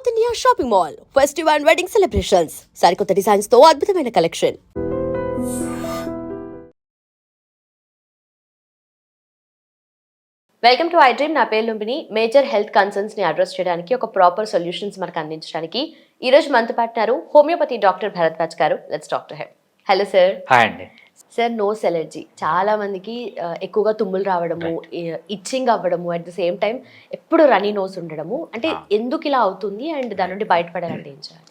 South India shopping mall festival and wedding celebrations. సరికొత్త డిజైన్స్తో అద్భుతమైన collection. Welcome to I dream. నా పేరు లుంబిని. మేజర్ హెల్త్ కన్సర్న్స్ని అడ్రస్ చేయడానికి ఒక ప్రాపర్ సొల్యూషన్స్ మనకు అందించడానికి ఈ రోజు మనతో పాటున్నారు హోమియోపతి డాక్టర్ భరద్వాజ్ గారు. Let's doctor hmm. Hello sir. Hi అండి. సార్ నోస్ ఎలర్జీ చాలా మందికి ఎక్కువగా తుమ్ములు రావడము ఇచ్చింగ్ అవ్వడము అట్ ద సేమ్ టైం ఎప్పుడు రనీ నోస్ ఉండడము. అంటే ఎందుకు ఇలా అవుతుంది అండ్ దాని నుండి బయటపడాలంటే ఏం చేయాలి?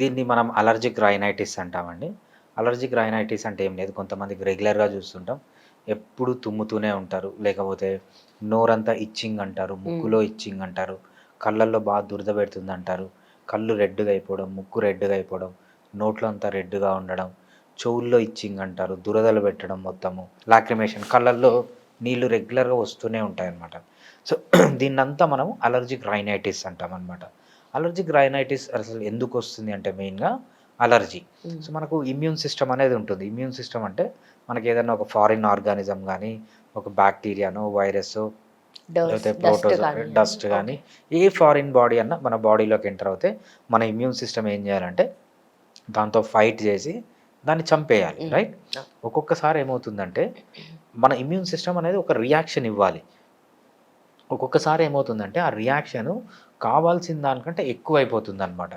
దీన్ని మనం అలర్జిక్ రైనైటిస్ అంటామండి. అలర్జిక్ రైనైటిస్ అంటే ఏం లేదు. కొంతమందికి రెగ్యులర్గా చూస్తుంటాం. ఎప్పుడు తుమ్ముతూనే ఉంటారు. లేకపోతే నోరంతా ఇచ్చింగ్ అంటారు. ముక్కులో ఇచ్చింగ్ అంటారు. కళ్ళల్లో బాగా దురద పెడుతుంది అంటారు. కళ్ళు రెడ్గా అయిపోవడం ముక్కు రెడ్గా అయిపోవడం నోట్లో అంతా రెడ్గా ఉండడం. చెవుల్లో ఇచ్చింగ్ అంటారు దురదలు పెట్టడం మొత్తము లాక్రిమేషన్ కళ్ళల్లో నీళ్ళు రెగ్యులర్గా వస్తూనే ఉంటాయి అన్నమాట సో దీన్నంతా మనం అలర్జిక్ రైనైటిస్ అంటాం అనమాట అలర్జిక్ రైనైటిస్ అసలు ఎందుకు వస్తుంది అంటే మెయిన్గా అలర్జీ. సో మనకు ఇమ్యూన్ సిస్టమ్ అనేది ఉంటుంది. ఇమ్యూన్ సిస్టమ్ అంటే మనకి ఏదైనా ఒక ఫారిన్ ఆర్గానిజం కానీ ఒక బ్యాక్టీరియానో వైరస్ లేకపోతే ప్రోటోజ్ డస్ట్ కానీ ఏ ఫారిన్ బాడీ అన్న మన బాడీలోకి ఎంటర్ అవుతే మన ఇమ్యూన్ సిస్టమ్ ఏం చేయాలంటే దాంతో ఫైట్ చేసి దాన్ని చంపేయాలి. రైట్. ఒక్కొక్కసారి ఏమవుతుందంటే మన ఇమ్యూన్ సిస్టమ్ అనేది ఒక రియాక్షన్ ఇవ్వాలి. ఒక్కొక్కసారి ఏమవుతుందంటే ఆ రియాక్షన్ కావాల్సిన దానికంటే ఎక్కువ అయిపోతుంది అనమాట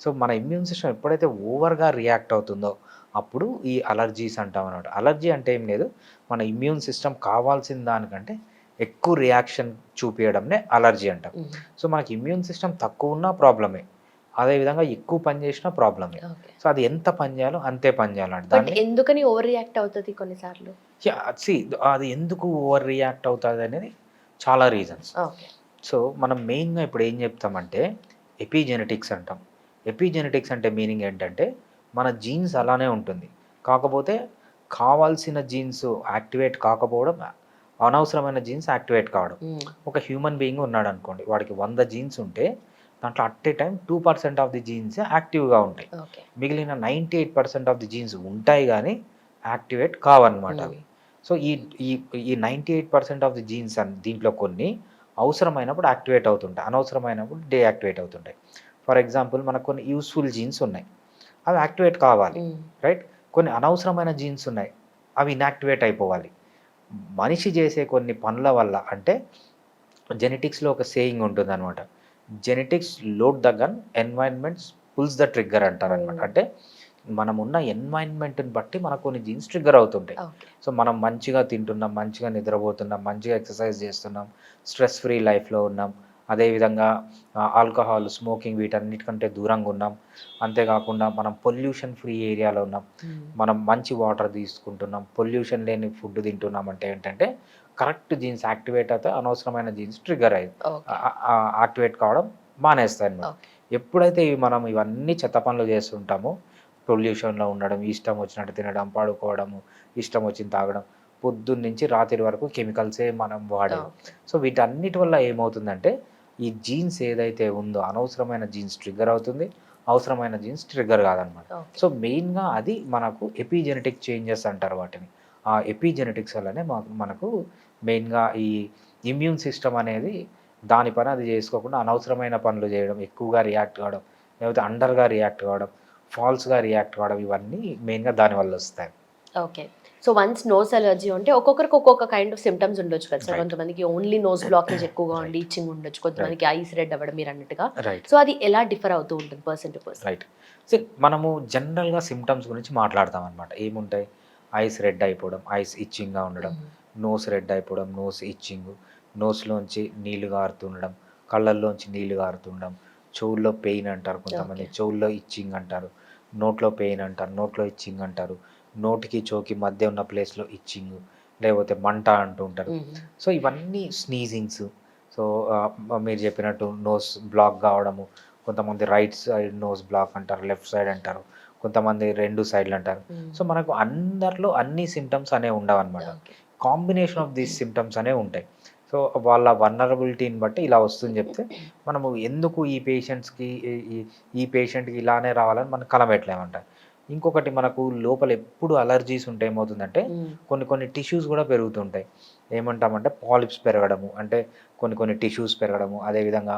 సో మన ఇమ్యూన్ సిస్టమ్ ఎప్పుడైతే ఓవర్గా రియాక్ట్ అవుతుందో అప్పుడు ఈ అలర్జీస్ అంటాం అనమాట అలర్జీ అంటే ఏం లేదు మన ఇమ్యూన్ సిస్టమ్ కావాల్సిన దానికంటే ఎక్కువ రియాక్షన్ చూపించడంనే అలర్జీ అంటాం. సో మనకి ఇమ్యూన్ సిస్టమ్ తక్కువ ఉన్నా ప్రాబ్లమే అదేవిధంగా ఎక్కువ పని చేసినా ప్రాబ్లమే సో అది ఎంత పని చేయాలో అంతే పని చేయాలంట ఎందుకని ఓవర్ రియాక్ట్ అవుతుంది కొన్నిసార్లు? సి అది ఎందుకు ఓవర్ రియాక్ట్ అవుతుంది అనేది చాలా రీజన్స్ సో మనం మెయిన్గా ఇప్పుడు ఏం చెప్తామంటే ఎపిజెనెటిక్స్ అంటాం. ఎపిజెనెటిక్స్ అంటే మీనింగ్ ఏంటంటే మన జీన్స్ అలానే ఉంటుంది. కాకపోతే కావాల్సిన జీన్స్ యాక్టివేట్ కాకపోవడం అనవసరమైన జీన్స్ యాక్టివేట్ కావడం. ఒక హ్యూమన్ బీయింగ్ ఉన్నాడు అనుకోండి వాడికి వంద జీన్స్ ఉంటే దాంట్లో at a time two percent of the genes యాక్టివ్గా ఉంటాయి. మిగిలిన ninety eight percent of the genes ఉంటాయి కానీ యాక్టివేట్ కావన్నమాట. అవి సో ఈ ఈ ఈ ninety eight percent of the genes అన్ దీంట్లో కొన్ని అవసరమైనప్పుడు యాక్టివేట్ అవుతుంటాయి. అనవసరమైనప్పుడు డీయాక్టివేట్ అవుతుంటాయి. ఫర్ ఎగ్జాంపుల్ మనకు కొన్ని యూస్ఫుల్ జీన్స్ ఉన్నాయి. అవి యాక్టివేట్ కావాలి రైట్? కొన్ని అనవసరమైన జీన్స్ ఉన్నాయి. అవి ఇన్యాక్టివేట్ అయిపోవాలి. మనిషి చేసే కొన్ని పనుల వల్ల అంటే జెనెటిక్స్లో ఒక సేయింగ్ ఉంటుంది అనమాట genetics load the gun environments pulls the trigger అంటారు అనమాట Hmm. అంటే మనం ఉన్న ఎన్వైర్న్మెంట్ని బట్టి మనకు కొన్ని జీన్స్ ట్రిగ్గర్ అవుతుంటాయి. సో మనం మంచిగా తింటున్నాం మంచిగా నిద్రపోతున్నాం మంచిగా ఎక్సర్సైజ్ చేస్తున్నాం స్ట్రెస్ ఫ్రీ లైఫ్లో ఉన్నాం అదేవిధంగా ఆల్కహాల్ స్మోకింగ్ వీటన్నిటికంటే దూరంగా ఉన్నాం. అంతేకాకుండా మనం పొల్యూషన్ ఫ్రీ ఏరియాలో ఉన్నాం. మనం మంచి వాటర్ తీసుకుంటున్నాం పొల్యూషన్ లేని ఫుడ్ తింటున్నాం అంటే ఏంటంటే కరెక్ట్ జీన్స్ యాక్టివేట్ అయితే అనవసరమైన జీన్స్ ట్రిగర్ అయ్యి యాక్టివేట్ కావడం మానేస్తాయి అన్నమాట. ఎప్పుడైతే ఇవి మనం ఇవన్నీ చెత్త పనులు చేస్తుంటామో పొల్యూషన్లో ఉండడం ఇష్టం వచ్చినట్టు తినడం పడుకోవడము ఇష్టం వచ్చింది తాగడం పొద్దున్న నుంచి రాత్రి వరకు కెమికల్సే మనం వాడేది. సో వీటన్నిటి వల్ల ఏమవుతుందంటే ఈ జీన్స్ ఏదైతే ఉందో అనవసరమైన జీన్స్ ట్రిగ్గర్ అవుతుంది అవసరమైన జీన్స్ ట్రిగ్గర్ కాదనమాట సో మెయిన్గా అది మనకు ఎపిజెనెటిక్ చేంజెస్ అంటారు వాటిని. ఆ ఎపిజెనెటిక్స్ వల్లనే మనకు మెయిన్గా ఈ ఇమ్యూన్ సిస్టమ్ అనేది దాని పని అది చేసుకోకుండా అనవసరమైన పనులు చేయడం ఎక్కువగా రియాక్ట్ కావడం లేకపోతే అండర్గా రియాక్ట్ కావడం ఫాల్స్గా రియాక్ట్ కావడం ఇవన్నీ మెయిన్గా దానివల్ల వస్తాయి. Okay so once nose allergy ఉంటే ఒక్కొక్కరికి ఒక్కొక్క కైండ్ ఆఫ్ సిమ్టమ్స్ ఉండొచ్చు కదా సార్. కొంతమందికి ఓన్లీ నోస్ బ్లాకేజ్ ఎక్కువగా ఉండి. ఇచ్చింగ్ ఉండొచ్చు. కొంతమందికి ఐస్ రెడ్ అవ్వడం మీరు అన్నట్టుగా. సో అది ఎలా డిఫర్ అవుతూ ఉంటుంది person to person right so మనము జనరల్గా సిమ్టమ్స్ గురించి మాట్లాడతాం అనమాట ఏముంటాయి? ఐస్ రెడ్ అయిపోవడం ఐస్ ఇచ్చింగ్గా ఉండడం నోస్ రెడ్ అయిపోవడం నోస్ ఇచ్చింగ్ నోస్లోంచి నీళ్ళు గారుతుండడం కళ్ళల్లోంచి నీళ్ళు గారుతుండడం చెవుల్లో పెయిన్ అంటారు కొంతమంది. చెవుల్లో ఇచ్చింగ్ అంటారు నోట్లో పెయిన్ అంటారు నోట్లో ఇచ్చింగ్ అంటారు నోటికి చోకి మధ్య ఉన్న ప్లేస్లో ఇచ్చింగ్ లేకపోతే మంట అంటూ ఉంటారు. సో ఇవన్నీ స్నీజింగ్స్. సో మీరు చెప్పినట్టు నోస్ బ్లాక్ కావడము కొంతమంది రైట్ సైడ్ నోస్ బ్లాక్ అంటారు లెఫ్ట్ సైడ్ అంటారు కొంతమంది రెండు సైడ్లు అంటారు. సో మనకు అందరిలో అన్ని సిమ్టమ్స్ అనేవి ఉండవు అనమాట కాంబినేషన్ ఆఫ్ దీస్ సిమ్టమ్స్ అనేవి ఉంటాయి. సో వాళ్ళ వనరబిలిటీని బట్టి ఇలా వస్తుంది చెప్తే మనము ఎందుకు ఈ పేషెంట్స్కి ఈ పేషెంట్కి ఇలానే రావాలని మనం కలబెట్టలేమంట ఇంకొకటి మనకు లోపల ఎప్పుడు అలర్జీస్ ఉంటే ఏమవుతుందంటే కొన్ని కొన్ని టిష్యూస్ కూడా పెరుగుతుంటాయి. ఏమంటామంటే పాలిప్స్ పెరగడము అంటే కొన్ని కొన్ని టిష్యూస్ పెరగడము అదేవిధంగా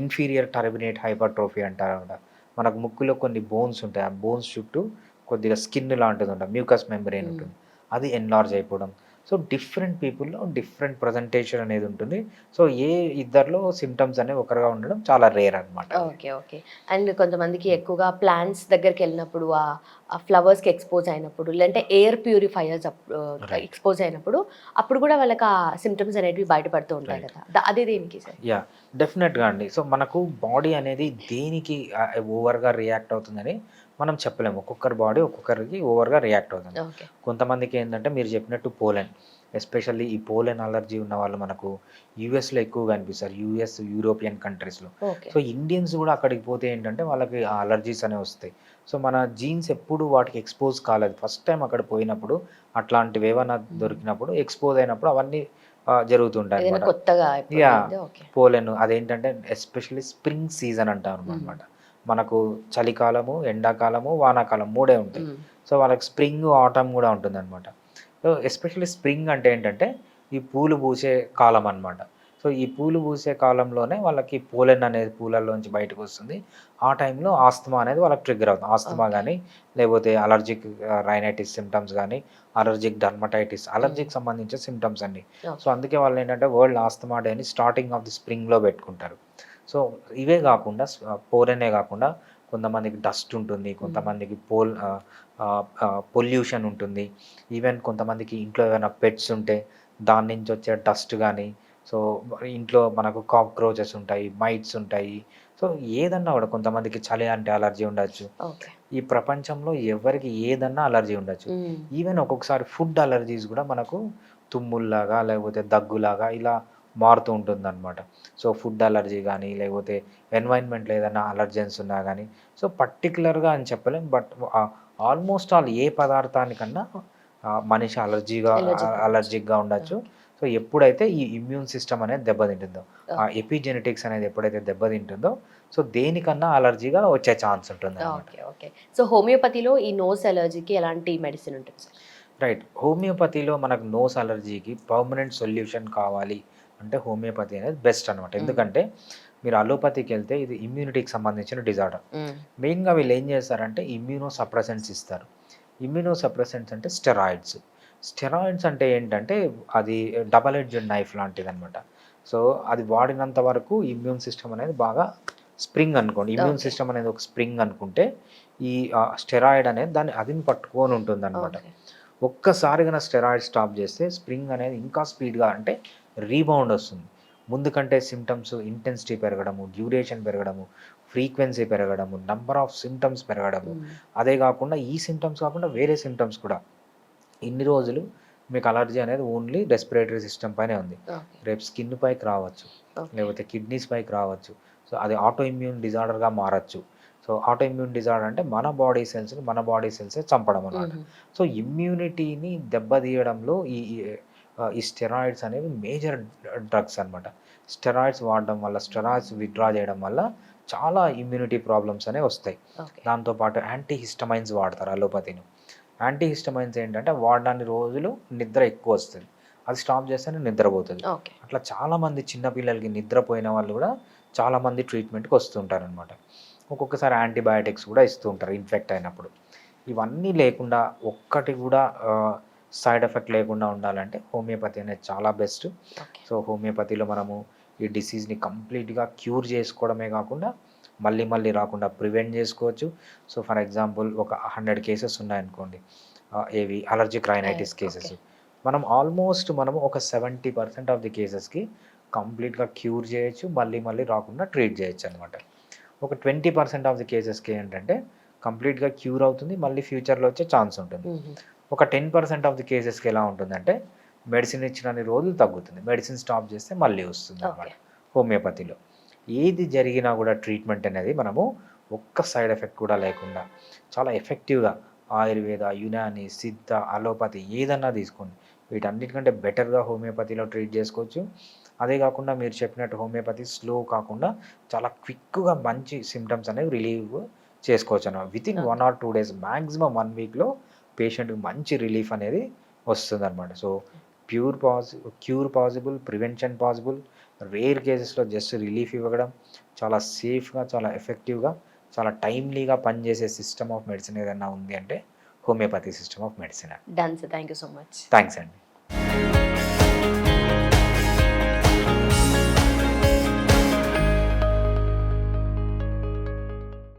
ఇన్ఫీరియర్ టర్మినేట్ హైపర్ట్రోఫీ అంటారు అనమాట మనకు ముక్కులో కొన్ని బోన్స్ ఉంటాయి. ఆ బోన్స్ చుట్టూ కొద్దిగా స్కిన్ లాంటిది ఉంటుంది. Mucous membrane. ఉంటుంది. అది ఎన్లార్జ్ అయిపోవడం. సో డిఫరెంట్ పీపుల్లో డిఫరెంట్ ప్రజెంటేషన్ అనేది ఉంటుంది. సో ఏ ఇద్దరిలో సిమ్టమ్స్ అనేవి ఒకరుగా ఉండడం చాలా రేర్ అనమాట ఓకే ఓకే. అండ్ కొంతమందికి ఎక్కువగా ప్లాంట్స్ దగ్గరికి వెళ్ళినప్పుడు ఆ ఫ్లవర్స్కి ఎక్స్పోజ్ అయినప్పుడు లేదంటే ఎయిర్ ప్యూరిఫైయర్స్. ఎక్స్పోజ్ అయినప్పుడు అప్పుడు కూడా వాళ్ళకి ఆ సిమ్టమ్స్ అనేవి బయటపడుతూ ఉంటాయి. కదా. అదే దేనికి సార్? యా డెఫినెట్గా అండి. సో మనకు బాడీ అనేది దేనికి ఓవర్గా రియాక్ట్ అవుతుందని మనం చెప్పలేము. ఒక్కొక్కరి బాడీ ఒక్కొక్కరికి ఓవర్గా రియాక్ట్ అవుతుంది. కొంతమందికి ఏంటంటే మీరు చెప్పినట్టు పోలెన్ ఎస్పెషల్లీ ఈ పోలెన్ అలర్జీ ఉన్న వాళ్ళు మనకు యూఎస్లో ఎక్కువగా కనిపిస్తారు యూఎస్ యూరోపియన్ కంట్రీస్లో సో ఇండియన్స్ కూడా అక్కడికి పోతే ఏంటంటే వాళ్ళకి ఆ అలర్జీస్ అనేవి వస్తాయి. సో మన జీన్స్ ఎప్పుడు వాటికి ఎక్స్పోజ్ కాలేదు. ఫస్ట్ టైం అక్కడ పోయినప్పుడు అట్లాంటివి ఏమైనా దొరికినప్పుడు ఎక్స్పోజ్ అయినప్పుడు అవన్నీ జరుగుతుంటాయి కొత్తగా పోలెన్ అదేంటంటే ఎస్పెషల్లీ స్ప్రింగ్ సీజన్ అంటారు అనమాట మనకు చలికాలము ఎండాకాలము వానాకాలం మూడే ఉంటాయి. సో వాళ్ళకి స్ప్రింగ్ ఆటమ్ కూడా ఉంటుంది అనమాట సో ఎస్పెషల్లీ స్ప్రింగ్ అంటే ఏంటంటే ఈ పూలు పూసే కాలం అన్నమాట. సో ఈ పూలు పూసే కాలంలోనే వాళ్ళకి పోలెన్ అనేది పూలల్లోంచి బయటకు వస్తుంది. ఆ టైంలో ఆస్తమా అనేది వాళ్ళకి ట్రిగ్గర్ అవుతుంది. ఆస్తమా. కానీ లేకపోతే అలర్జిక్ రైనైటిస్ సిమ్టమ్స్ కానీ అలర్జిక్ డర్మటైటిస్ అలర్జిక్ సంబంధించిన సిమ్టమ్స్ Okay. సో అందుకే వాళ్ళు ఏంటంటే వరల్డ్ ఆస్తమా డే అని స్టార్టింగ్ ఆఫ్ ది స్ప్రింగ్లో పెట్టుకుంటారు. సో ఇవే కాకుండా పోలెనే కాకుండా కొంతమందికి డస్ట్ ఉంటుంది కొంతమందికి పోల్ పొల్యూషన్ ఉంటుంది. ఈవెన్ కొంతమందికి ఇంట్లో ఏమైనా పెట్స్ ఉంటే దాని నుంచి వచ్చే డస్ట్ కానీ సో ఇంట్లో మనకు కాక్రోచెస్ ఉంటాయి మైట్స్ ఉంటాయి. సో ఏదన్నా కూడా కొంతమందికి చలి అంటే అలర్జీ ఉండొచ్చు. ఈ ప్రపంచంలో ఎవరికి ఏదన్నా అలర్జీ ఉండొచ్చు. ఈవెన్ ఒక్కొక్కసారి ఫుడ్ అలర్జీస్ కూడా మనకు తుమ్ముల్లాగా లేకపోతే దగ్గులాగా ఇలా మారుతూ ఉంటుంది అనమాట సో ఫుడ్ అలర్జీ కానీ లేకపోతే ఎన్వైర్న్మెంట్లో ఏదైనా అలర్జెన్స్ ఉన్నా కానీ సో పర్టికులర్గా అని చెప్పలేం. బట్ ఆల్మోస్ట్ ఆల్ ఏ పదార్థానికన్నా మనిషి అలర్జీగా. అలర్జిక్గా ఉండొచ్చు. సో ఎప్పుడైతే ఈ ఇమ్యూన్ సిస్టమ్ అనేది దెబ్బతింటుందో ఆ. ఎపిజెనెటిక్స్ అనేది ఎప్పుడైతే దెబ్బతింటుందో సో దేనికన్నా అలర్జీగా వచ్చే ఛాన్స్ ఉంటుంది ఓకే ఓకే. సో హోమియోపతిలో ఈ నోస్ అలర్జీకి ఎలాంటి మెడిసిన్ ఉంటుంది సార్? రైట్. హోమియోపతిలో మనకు నోస్ అలర్జీకి పర్మనెంట్ సొల్యూషన్ కావాలి. అంటే హోమియోపతి అనేది బెస్ట్ అనమాట ఎందుకంటే మీరు అలోపతికి వెళ్తే ఇది ఇమ్యూనిటీకి సంబంధించిన డిజార్డర్ మెయిన్గా వీళ్ళు ఏం చేస్తారంటే ఇమ్యూనో సప్రెసెంట్స్ ఇస్తారు. ఇమ్యూనో సప్రెసెంట్స్ అంటే స్టెరాయిడ్స్ స్టెరాయిడ్స్ అంటే ఏంటంటే అది డబల్ ఎడ్జెడ్ నైఫ్ లాంటిది అనమాట సో అది వాడినంత వరకు ఇమ్యూన్ సిస్టమ్ అనేది బాగా స్ప్రింగ్ అనుకోండి. ఇమ్యూన్. సిస్టమ్ అనేది ఒక స్ప్రింగ్ అనుకుంటే ఈ స్టెరాయిడ్ అనేది దాన్ని అదిని పట్టుకొని ఉంటుంది అనమాట ఓకే. ఒక్కసారి కనుక స్టెరాయిడ్ స్టాప్ చేస్తే స్ప్రింగ్ అనేది ఇంకా స్పీడ్గా అంటే రీబౌండ్ వస్తుంది. ముందు కంటే సిమ్టమ్స్ ఇంటెన్సిటీ పెరగడము డ్యూరేషన్ పెరగడము ఫ్రీక్వెన్సీ పెరగడము నంబర్ ఆఫ్ సిమ్టమ్స్ పెరగడము. అదే కాకుండా ఈ సిమ్టమ్స్ కాకుండా వేరే సిమ్టమ్స్ కూడా. ఇన్ని రోజులు మీకు అలర్జీ అనేది ఓన్లీ రెస్పిరేటరీ సిస్టమ్ పైనే ఉంది. రేపు స్కిన్ పైకి రావచ్చు. లేకపోతే కిడ్నీస్ పైకి రావచ్చు. సో అది ఆటో ఇమ్యూన్ డిజార్డర్గా మారచ్చు. సో ఆటో ఇమ్యూన్ డిజార్డర్ అంటే మన బాడీ సెల్స్ని మన బాడీ సెల్సే చంపడం అన్నమాట. సో ఇమ్యూనిటీని దెబ్బతీయడంలో ఈ ఈ- స్టెరాయిడ్స్ అనేవి మేజర్ డ్రగ్స్ అన్నమాట. స్టెరాయిడ్స్ వాడడం వల్ల స్టెరాయిడ్స్ విత్డ్రా చేయడం వల్ల చాలా ఇమ్యూనిటీ ప్రాబ్లమ్స్ అనేవి వస్తాయి. దాంతోపాటు యాంటీ హిస్టమైన్స్ వాడతారు అలోపతిని. యాంటీ హిస్టమైన్స్ ఏంటంటే వాడడానికి రోజులు నిద్ర ఎక్కువ వస్తుంది. అది స్టాప్ చేస్తేనే నిద్రపోతుంది. అట్లా చాలామంది చిన్నపిల్లలకి నిద్రపోయిన వాళ్ళు కూడా చాలామంది ట్రీట్మెంట్కి వస్తుంటారు అనమాట ఒక్కొక్కసారి యాంటీబయాటిక్స్ కూడా ఇస్తూ ఉంటారు ఇన్ఫెక్ట్ అయినప్పుడు. ఇవన్నీ లేకుండా ఒక్కటి కూడా సైడ్ ఎఫెక్ట్ లేకుండా ఉండాలంటే హోమియోపతి అనేది చాలా బెస్ట్. సో హోమియోపతిలో మనము ఈ డిసీజ్ని కంప్లీట్గా క్యూర్ చేసుకోవడమే కాకుండా మళ్ళీ మళ్ళీ రాకుండా ప్రివెంట్ చేసుకోవచ్చు. సో ఫర్ ఎగ్జాంపుల్ ఒక హండ్రెడ్ కేసెస్ ఉన్నాయనుకోండి ఏవి? Allergic rhinitis. కేసెస్. మనం ఆల్మోస్ట్ మనము ఒక సెవెంటీ పర్సెంట్ ఆఫ్ ది కేసెస్కి కంప్లీట్గా క్యూర్ చేయొచ్చు మళ్ళీ మళ్ళీ రాకుండా ట్రీట్ చేయొచ్చు అనమాట ఒక ట్వంటీ పర్సెంట్ ఆఫ్ ది కేసెస్కి ఏంటంటే కంప్లీట్గా క్యూర్ అవుతుంది మళ్ళీ ఫ్యూచర్లో వచ్చే ఛాన్స్ ఉంటుంది. ఒక టెన్ పర్సెంట్ ఆఫ్ ది కేసెస్కి ఎలా ఉంటుందంటే మెడిసిన్ ఇచ్చిన రోజులు తగ్గుతుంది. మెడిసిన్ స్టాప్ చేస్తే మళ్ళీ వస్తుంది అనమాట హోమియోపతిలో. ఏది జరిగినా కూడా ట్రీట్మెంట్ అనేది మనము ఒక్క సైడ్ ఎఫెక్ట్ కూడా లేకుండా చాలా ఎఫెక్టివ్గా ఆయుర్వేద యునాని సిద్ధ అలోపతి ఏదన్నా తీసుకోండి. వీటన్నిటికంటే బెటర్గా హోమియోపతిలో ట్రీట్ చేసుకోవచ్చు. అదే కాకుండా మీరు చెప్పినట్టు హోమియోపతి స్లో కాకుండా చాలా క్విక్గా మంచి సిమ్టమ్స్ అనేవి రిలీవ్ చేసుకోవచ్చు అన్నమాట. With in one or two days maximum one వీక్లో పేషెంట్కి మంచి రిలీఫ్ అనేది వస్తుంది అనమాట సో ప్యూర్ పాసి cure possible prevention possible rare కేసెస్లో జస్ట్ రిలీఫ్ ఇవ్వడం చాలా సేఫ్గా చాలా ఎఫెక్టివ్గా చాలా టైమ్లీగా పనిచేసే సిస్టమ్ ఆఫ్ మెడిసిన్ ఏదైనా ఉంది అంటే homeopathy system of medicine done sir thank you so much thanks అండి